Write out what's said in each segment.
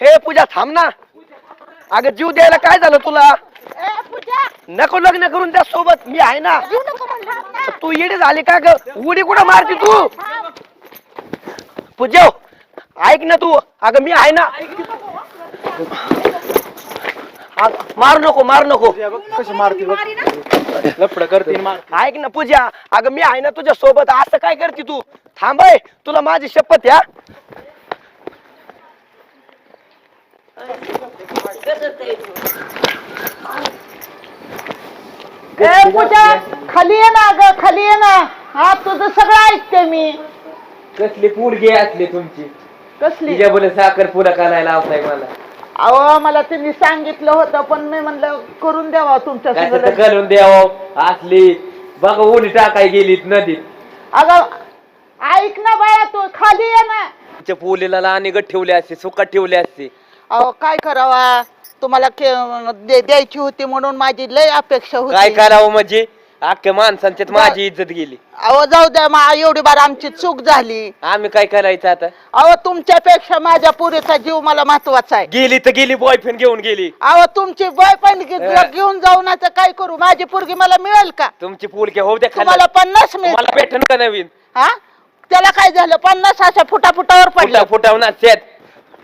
हे पूजा थांब ना. अगं जीव द्यायला काय झालं तुला? ए पूजा. नको लग्न करून त्या सोबत मी आहे ना. तू येडी झाली का ग? उडी कुठं मारती तू? पूजा ऐक ना तू. अगं मी आहे ना. आ- मार नको मार नको. कशी मारते बघ. लपड करते. मार ऐक ना पूजा. अगं मी आहे ना तुझ्या सोबत. असं काय करते तू? थांबाय तुला माझी शपथ या. ए पूजा खाली ये ना ग खाली ये ना. हा तुझं सगळं ऐकते मी. कसली पोरगी असली तुमची? कसली? तिच्या बोले साखर पुरा करायला लावताय मला. अहो मला त्यांनी सांगितलं होतं पण मी म्हणलं करून द्यावा तुमच्या काय संग तर करून द्यावं? असली बघा उडी टाकाय गेली नदीत. अगं ऐक ना बाळा तू खाली ये ना. तिच्या पोलीला लहानीगत ठेवली असते सुकात ठेवली असते. अहो काय करावा? तुम्हाला के- दे- द्यायची होती म्हणून माझी लय अपेक्षा काय होती करावं म्हणजे? अख्ख्या माणसांच्यात माझी इज्जत गेली. अहो जाऊ द्या मा एवढी बार आमची चूक झाली. आम्ही काय करायचं आता? अहो तुमच्यापेक्षा माझ्या पुरीचा जीव मला महत्त्वाचा आहे. गेली तर गेली बॉयफ्रेंड घेऊन गेली. अहो तुमची बॉय पण अ. घेऊन जाऊ ना तर काय करू? माझी पोरगी मला मिळेल का? तुमची पोलकी होऊ द्या खाली तुम्हाला पन्नास मला मिळेल भेटन का नवीन? हा? त्याला काय झालं? पन्नास अशा फुटा फुटावर फुटा पडलं. फुटावून शेत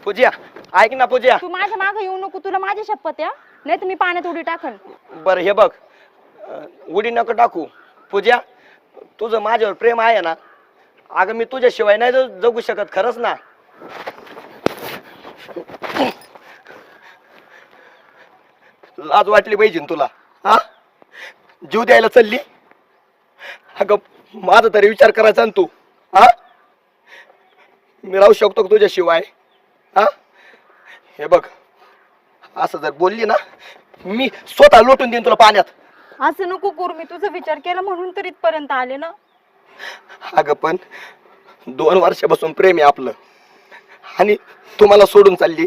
पूजा ऐक ना पूजा. तू माझ्या मागे येऊ नको तुला माझी शपथ या नाही तर मी पाण्यात उडी टाकन. बर हे बघ. अं, उडी नको टाकू. पूजा तुझं माझ्यावर प्रेम आहे ना? अगं मी तुझ्याशिवाय नाही ज- जगू शकत खरंच ना? लाज वाटली पाहिजे ना तुला हा? जीव द्यायला चालली? अगं माझा तरी विचार करायचा ना तू हा? मी राहू शकतो का तुझ्याशिवाय हा? हे बघ असं जर बोलली ना मी स्वतः लोटून देईन तुला पाण्यात. असं नको करू मी तुझा विचार केला म्हणून तर इथपर्यंत आले ना. अगं पण दोन वर्षापासून प्रेम आहे आपलं. आणि तुम्हाला सोडून चालली.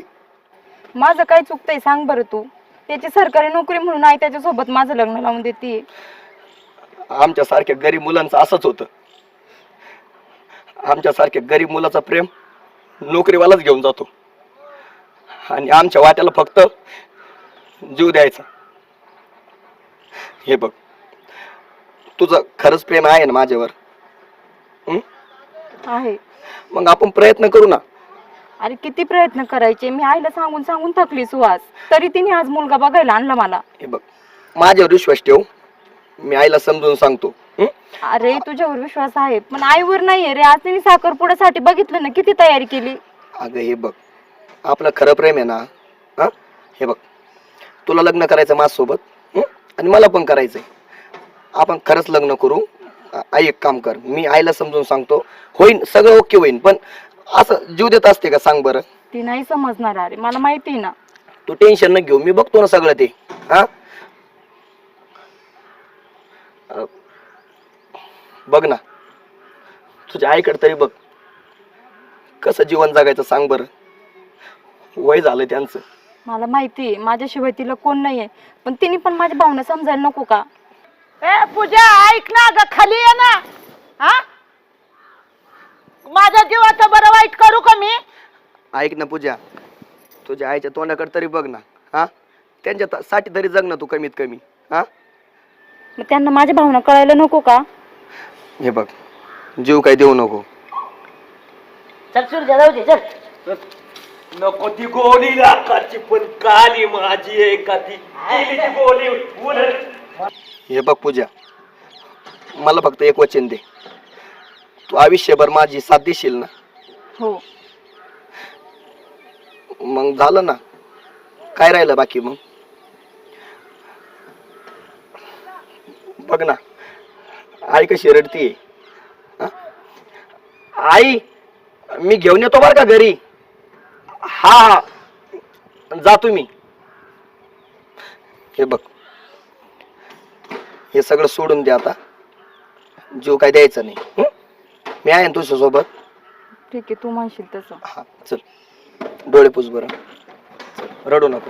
माझं काय चुकतंय सांग बरं तू. त्याची सरकारी नोकरी म्हणून आई त्याच्यासोबत माझं लग्न लावून देते. आमच्या सारख्या गरीब मुलांचं असंच होतं. आमच्या सारख्या गरीब मुलाचा प्रेम नोकरीवालाच घेऊन जातो. आणि आमच्या वाट्याला फक्त जीव द्यायचा. हे बघ. तुझं खरंच प्रेम आहे ना माझ्यावर? आहे. मग आपण प्रयत्न करू ना. अरे किती प्रयत्न करायचे? मी आईला सांगून सांगून थकली सुहास. तरी तिने आज मुलगा बघायला आणला मला. हे बघ. माझ्यावर विश्वास ठेव. मी आईला समजून सांगतो. हं? अरे तुझ्यावर विश्वास आहे. पण आईवर नाहीये रे. आज तिने साखरपुड्यासाठी बघितलं ना किती तयारी केली? अगं हे बघ. आपलं खरं प्रेम आहे ना हा? हे बघ तुला लग्न करायचं माझ्यासोबत? आणि मला पण करायचंय. आपण खरंच लग्न करू. आई एक काम कर मी आईला समजून सांगतो होईन सगळं ओके होईन पण असं जीव देत असते का सांग बरं? ती नाही समजणार अरे मला माहिती आहे ना. तू टेन्शन न घेऊ मी बघतो ना सगळं ते हा? अ, बघ ना तुझ्या आईकडे तरी बघ कसं जीवन जगायचं सांग बरं. वय झालं त्यांचं. मला माहिती आहे. माझ्याशिवाय तिला कोण नाहीये. पण तिने पण माझ्या भावना समजायला नको का? ए पूजा ऐक ना ग खाली ये ना. हा? माझ्या जीवाचं बरं वाईट करू का मी? ऐक ना पूजा. तुझ्या आईच्या तोंडाकडे तरी बघ ना. हा? त्यांच्या त- साठी तरी जग ना तू कमीत कमी. हा? मग त्यांना माझ्या भावना कळायला नको का? हे बघ. जीव काय देऊ नको. नको ती गोली लाखाची पण काली माझी ती गेली उलट. हे बघ पूजा मला फक्त एक वचन दे. तू आयुष्यभर माझी साथ देशील ना? हो. मग झालं ना? काय राहिलं बाकी मग? बघ ना आई कशी रडतीये. हा? आई मी घेऊन येतो बरं का घरी? हा हा. जा तुम्ही. हे बघ. हे सगळं सोडून दे आता. जीव काय द्यायचा नाही. हं? मी आहे ना तुझ्या सोबत ठीक आहे तू म्हणशील तसं. हा चल. डोळे पुस बरं. चल, रडू नको.